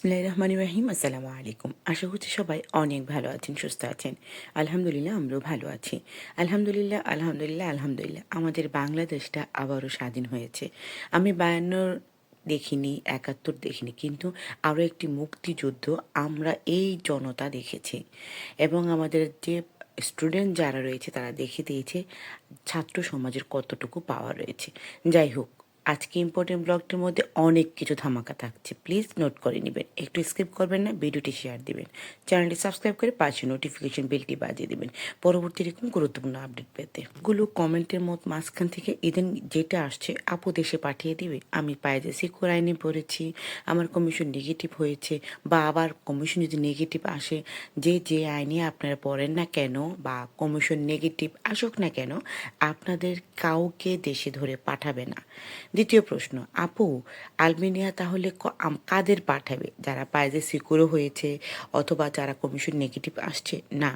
বিসমিল্লাহির রহমানির রহিম আসসালামু আলাইকুম। আশা করছি সবাই অনেক ভালো আছেন, সুস্থ আছেন। আলহামদুলিল্লাহ, আমরাও ভালো আছি। আলহামদুলিল্লাহ আলহামদুলিল্লাহ আলহামদুলিল্লাহ, আমাদের বাংলাদেশটা আবারও স্বাধীন হয়েছে। আমি বায়ান্নর দেখিনি, একাত্তর দেখিনি, কিন্তু আরও একটি মুক্তিযুদ্ধ আমরা এই জনতা দেখেছি। এবং আমাদের যে স্টুডেন্ট যারা রয়েছে, তারা দেখে দিয়েছে ছাত্র সমাজের কতটুকু পাওয়া রয়েছে। যাই হোক আজকে ইম্পর্টেন্ট ব্লগটির মধ্যে অনেক কিছু ধামাকা থাকছে। প্লিজ নোট করে নেবেন। একটু স্কিপ করবেন না, ভিডিওটি শেয়ার দিবেন। চ্যানেলটি সাবস্ক্রাইব করে পাশে নোটিফিকেশন বেলটি বাজিয়ে দেবেন। পরবর্তী এরকম গুরুত্বপূর্ণ আপডেট পেতে। গুলো কমেন্টের মত মাঝখান থেকে ইদেন যেটা আসছে, আপু দেশে পাঠিয়ে দিবে। আমি সিকিউর আইনে পড়েছি, আমার কমিশন নেগেটিভ হয়েছে বা আবার কমিশন যদি নেগেটিভ আসে, যে যে আইনে আপনারা পড়েন না কেন বা কমিশন নেগেটিভ আসুক না কেন, আপনাদের কাউকে দেশে ধরে পাঠাবে না। দ্বিতীয় প্রশ্ন, আপু, আলবেনিয়া তাহলে কাদের পাঠাবে? যারা পায়েজে সিকিউরও হয়েছে অথবা যারা কমিশন নেগেটিভ আসছে? না।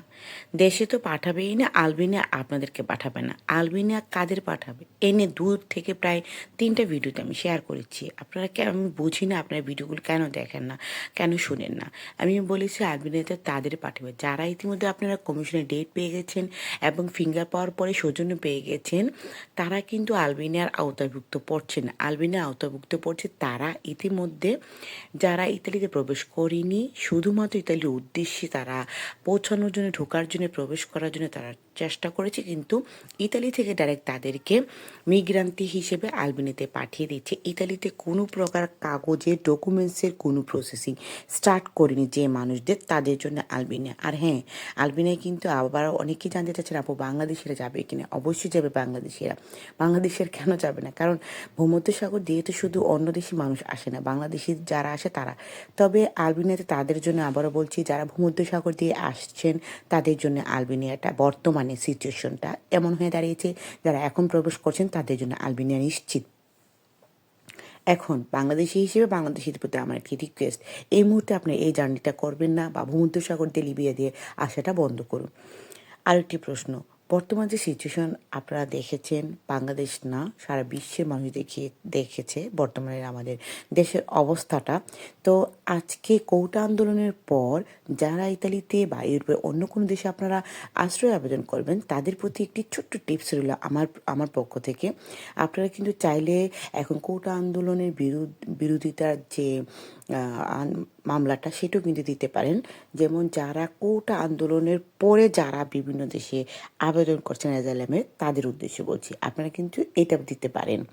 দেশে তো পাঠাবেই না, আলবেনিয়া আপনাদেরকে পাঠাবে না। আলবেনিয়া কাদের পাঠাবে? এনে দূর থেকে প্রায় তিনটা ভিডিওতে আমি শেয়ার করেছি। আপনারা কেন আমি বুঝি না আপনারা ভিডিওগুলো কেন দেখেন না, কেন শুনেন না। আমি বলেছি আলবেনিয়াতে তাদের পাঠাবে। যারা ইতিমধ্যে আপনারা কমিশনের ডেট পেয়ে গেছেন এবং ফিঙ্গার পাওয়ার পরে সৌজন্য পেয়ে গেছেন, তারা কিন্তু আলবেনিয়ার আওতাভুক্ত পড়ছে না আলবেনিয়া আওতাভুক্ত পড়ছে, তারা ইতিমধ্যে, যারা ইতালিতে প্রবেশ করেনি, শুধুমাত্র ইতালির উদ্দেশ্যে তারা পৌঁছানোর জন্য, ঢোকার জন্য, প্রবেশ করার জন্য তারা চেষ্টা করেছে, কিন্তু ইতালি থেকে ডাইরেক্ট তাদেরকে মিগ্রান্তি হিসেবে আলবেনিতে পাঠিয়ে দিচ্ছে। ইতালিতে কোনো প্রকার কাগজে ডকুমেন্টসের কোনো প্রসেসিং স্টার্ট করেনি যে মানুষদের, তাদের জন্য আলবেনিয়া আর হ্যাঁ আলবেনিয়া কিন্তু আবার অনেকেই জানতে চাচ্ছেন, আপু বাংলাদেশিরা যাবে কিনা? অবশ্যই যাবে বাংলাদেশিরা। বাংলাদেশের কেন যাবে না? কারণ ভূমধ্যসাগর দিয়ে তো শুধু অন্য দেশি মানুষ আসে না, বাংলাদেশি যারা আসে তারা। তবে আলবেনিয়াতে তাদের জন্য আবারও বলছি, যারা ভূমধ্যসাগর দিয়ে আসছেন তাদের জন্য আলবেনিয়াটা, বর্তমানে সিচুয়েশনটা এমন হয়ে দাঁড়িয়েছে, যারা এখন প্রবেশ করছেন তাদের জন্য আলবেনিয়া নিশ্চিত। এখন বাংলাদেশি হিসেবে বাংলাদেশিদের প্রতি আমার একটি রিকোয়েস্ট এই মুহূর্তে আপনি এই জার্নিটা করবেন না বা ভূমধ্যসাগর দিয়ে লিবিয়া দিয়ে আসাটা বন্ধ করুন। আরেকটি প্রশ্ন বর্তমান যে সিচুয়েশন আপনারা দেখেছেন, বাংলাদেশ না, সারা বিশ্বের মানুষ দেখিয়ে, দেখেছে বর্তমানে আমাদের দেশের অবস্থাটা। তো আজকে কৌটা আন্দোলনের পর যারা ইতালিতে বা ইউরোপের অন্য কোনো দেশে আপনারা আশ্রয় আবেদন করবেন, তাদের প্রতি একটি ছোট্ট টিপস রইল আমার আমার পক্ষ থেকে। আপনারা কিন্তু চাইলে এখন কৌটা আন্দোলনের বিরোধ বিরোধিতার যে মামলাটা সেটাও কিন্তু দিতে পারেন। যেমন যারা কোটা আন্দোলনের পরে যারা বিভিন্ন দেশে আবেদন করছেন অ্যাজালামে তাদের উদ্দেশ্যে বলছি, আপনারা কিন্তু এটা দিতে পারেন।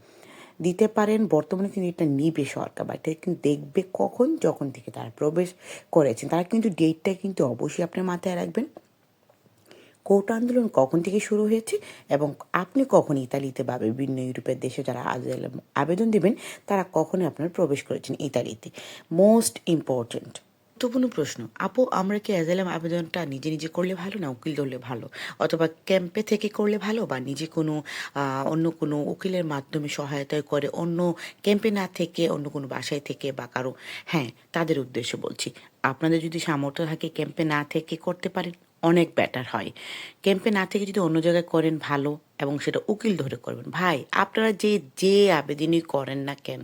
দিতে পারেন, বর্তমানে কিন্তু এটা নিবে সরকার, বা এটা কিন্তু দেখবে কখন, যখন থেকে তারা প্রবেশ করেছেন। তারা কিন্তু ডেটটা কিন্তু অবশ্যই আপনার মাথায় রাখবেন। কোর্ট আন্দোলন কখন থেকে শুরু হয়েছে এবং আপনি কখন ইতালিতে বা বিভিন্ন ইউরোপের দেশে যারা আবেদন দেবেন, তারা কখনই আপনার প্রবেশ করেছেন ইতালিতে? মোস্ট ইম্পর্ট্যান্ট গুরুত্বপূর্ণ প্রশ্ন। আপু, আমরা কি অ্যাজাইলাম আবেদনটা নিজে নিজে করলে ভালো না উকিল ধরলে ভালো? অথবা ক্যাম্পে থেকে করলে ভালো বা নিজে কোনো অন্য কোনো উকিলের মাধ্যমে সহায়তা করে অন্য ক্যাম্পে না থেকে, অন্য কোনো বাসায় থেকে বা কারও? হ্যাঁ তাদের উদ্দেশ্য বলছি। আপনাদের যদি সামর্থ্য থাকে ক্যাম্পে না থেকে করতে পারেন অনেক বেটার হয়। ক্যাম্পে না থেকে যদি অন্য জায়গায় করেন ভালো এবং সেটা উকিল ধরে করবেন। ভাই, আপনারা যে যে আবেদনই করেন না কেন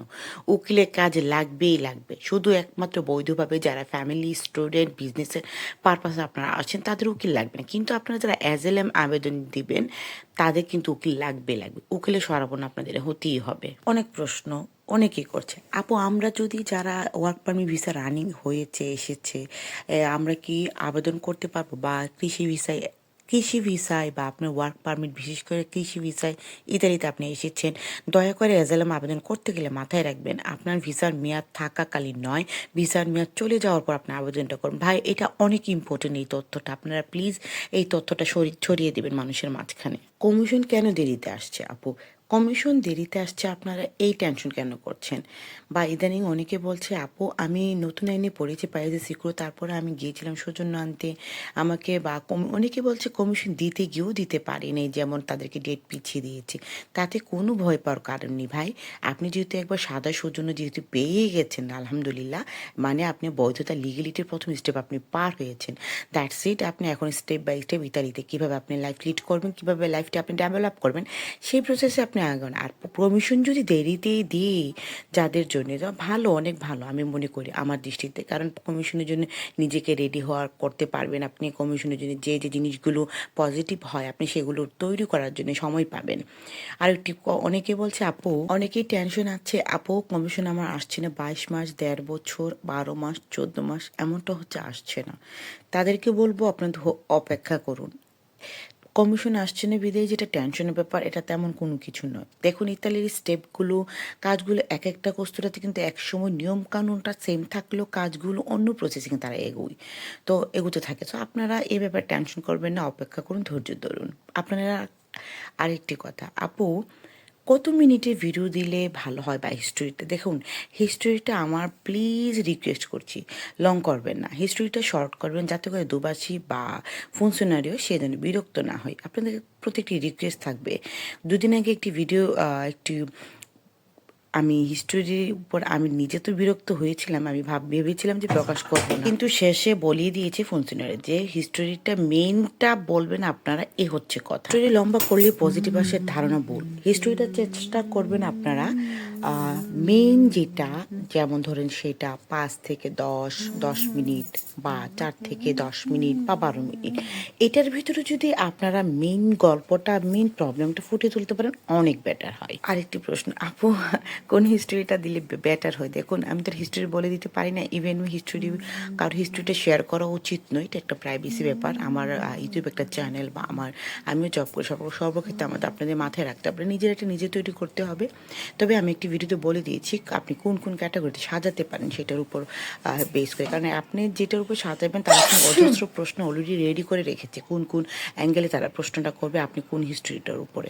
উকিলের কাজ লাগবেই লাগবে। শুধু একমাত্র বৈধভাবে যারা ফ্যামিলি স্টুডেন্ট বিজনেসের পারপাসে আপনারা আছেন, তাদের উকিল লাগবে না। কিন্তু আপনারা যারা অ্যাজ এল এম আবেদন দিবেন, তাদের কিন্তু উকিল লাগবে লাগবে। উকিলের সরাবন আপনাদের হতেই হবে। অনেক প্রশ্ন। অনেকেই করছে। আপু, আমরা যদি যারা ওয়ার্ক পারমিট ভিসা রানিং হয়েছে, এসেছে আমরা কি আবেদন করতে পারব? বা কৃষি ভিসায় কৃষি ভিসায় বা আপনার ওয়ার্ক পারমিট বিশেষ করে কৃষি ভিসায় ইত্যাদিতে আপনি এসেছেন, দয়া করে অ্যাজালাম আবেদন করতে গেলে মাথায় রাখবেন, আপনার ভিসার মেয়াদ থাকাকালীন নয়, ভিসার মেয়াদ চলে যাওয়ার পর আপনি আবেদনটা করুন। ভাই, এটা অনেক ইম্পর্টেন্ট এই তথ্যটা, আপনারা প্লিজ এই তথ্যটা ছড়িয়ে দেবেন মানুষের মাঝখানে। কমিশন কেন দেরিতে আসছে, আপু? কমিশন দেরিতে আসছে, আপনারা এই টেনশন কেন করছেন? বা ইদানিং অনেকে বলছে, আপু, আমি নতুন আইনে পড়েছি পাইজে সিকিউর তারপরে আমি গিয়েছিলাম সৌজন্য আনতে। আমাকে বা অনেকে বলছে, কমিশন দিতে গিয়েও দিতে পারেনি যেমন তাদেরকে ডেট পিছিয়ে দিয়েছে। তাতে কোনো ভয় পাওয়ার কারণ নেই ভাই। আপনি যেহেতু একবার সাদা সৌজন্য যেহেতু পেয়ে গেছেন, আলহামদুলিল্লাহ মানে আপনি বৈধতা লিগেলিটির প্রথম স্টেপ আপনি পার হয়েছেন। দ্যাটস ইট আপনি এখন স্টেপ বাই স্টেপ ইতালিতে কীভাবে আপনি লাইফ লিড করবেন, কীভাবে লাইফটা আপনি ডেভেলপ করবেন, সেই প্রসেসে আপনি আগান আর প্রমিশন যদি দেরিতে দিই যাদের জন্য, তো ভালো, অনেক ভালো, আমি মনে করি আমার দৃষ্টিতে। কারণ কমিশনের জন্য নিজেকে রেডি হওয়ার করতে পারবেন আপনি কমিশনের জন্য যে যে জিনিসগুলো পজিটিভ হয়, আপনি সেগুলো তৈরি করার জন্য সময় পাবেন। আর একটি অনেকে বলছে, আপু, অনেকেই টেনশন আছে, আপু কমিশন আমার আসছে না, বাইশ মাস, দেড় বছর, বারো মাস, চোদ্দ মাস, এমনটা হচ্ছে, আসছে না। তাদেরকে বলব, আপনাদের হ- অপেক্ষা করুন। কমিশন আসছে না বিদেয় যেটা টেনশনের ব্যাপার, এটা তেমন কোনো কিছু নয়। দেখুন, ইতালির স্টেপগুলো, কাজগুলো এক একটা কস্তুরাতে কিন্তু একসময় নিয়ম কানুনটা সেম থাকলেও কাজগুলো অন্য প্রসেসিং তারা এগোয়। তো এগোতে থাকে। তো আপনারা এ ব্যাপারে টেনশন করবেন না, অপেক্ষা করুন, ধৈর্য ধরুন। আপনারা আরেকটি কথা, আপু কত মিনিটে ভিডিও দিলে ভালো হয় বা হিস্টোরিটা দেখুন হিস্টোরিটা আমার প্লিজ রিকোয়েস্ট করছি। লং করবেন না। হিস্টোরিটা শর্ট করবেন যাতে করে দুবাসী বা ফুনসোনারিও সে যেন বিরক্ত না হয়। আপনাদের প্রত্যেকটি রিকোয়েস্ট থাকবে। দুদিন আগে একটি ভিডিও একটি আমি হিস্টোরির উপর আমি নিজে তো বিরক্ত হয়েছিলাম, আমি ভাব, ভেবেছিলাম যে প্রকাশ করব কিন্তু শেষে বলিয়ে দিয়েছে ফুনসিনারে যে হিস্টোরিটা মেইনটা বলবেন আপনারা, এ হচ্ছে কথা। হিস্টোরি লম্বা করলে পজিটিভ আসে, ধারণা ভুল। হিস্টোরিটা চেষ্টা করবেন আপনারা মেইন যেটা, যেমন ধরেন সেটা পাঁচ থেকে দশ দশ মিনিট বা চার থেকে দশ মিনিট বা বারো মিনিট। এটার ভিতরে যদি আপনারা মেইন গল্পটা মেইন প্রবলেমটা ফুটিয়ে তুলতে পারেন, অনেক বেটার হয়। আরেকটি প্রশ্ন, আপু কোন হিস্ট্রিটা দিলে বেটার হয়? দেখুন আমি তো হিস্ট্রি বলে দিতে পারি না ইভেন হিস্ট্রি কারোর হিস্ট্রিটা শেয়ার করা উচিত নয় এটা একটা প্রাইভেসি ব্যাপার। আমার ইউটিউব একটা চ্যানেল বা আমার আমিও জব করি সর্ব সর্বক্ষেত্রে আমাদের আপনাদের মাথায় রাখতে হবে। নিজের একটা নিজে তৈরি করতে হবে। তবে আমি একটি ভিডিওতে বলে দিয়েছি আপনি কোন কোন ক্যাটাগরিতে সাজাতে পারেন সেটার উপর বেস করে। কারণ আপনি যেটার উপর সাজাবেন তার জন্য অজস্র প্রশ্ন অলরেডি রেডি করে রেখেছে কোন কোন অ্যাঙ্গেলে তারা প্রশ্নটা করবে আপনি কোন হিস্ট্রিটার উপরে।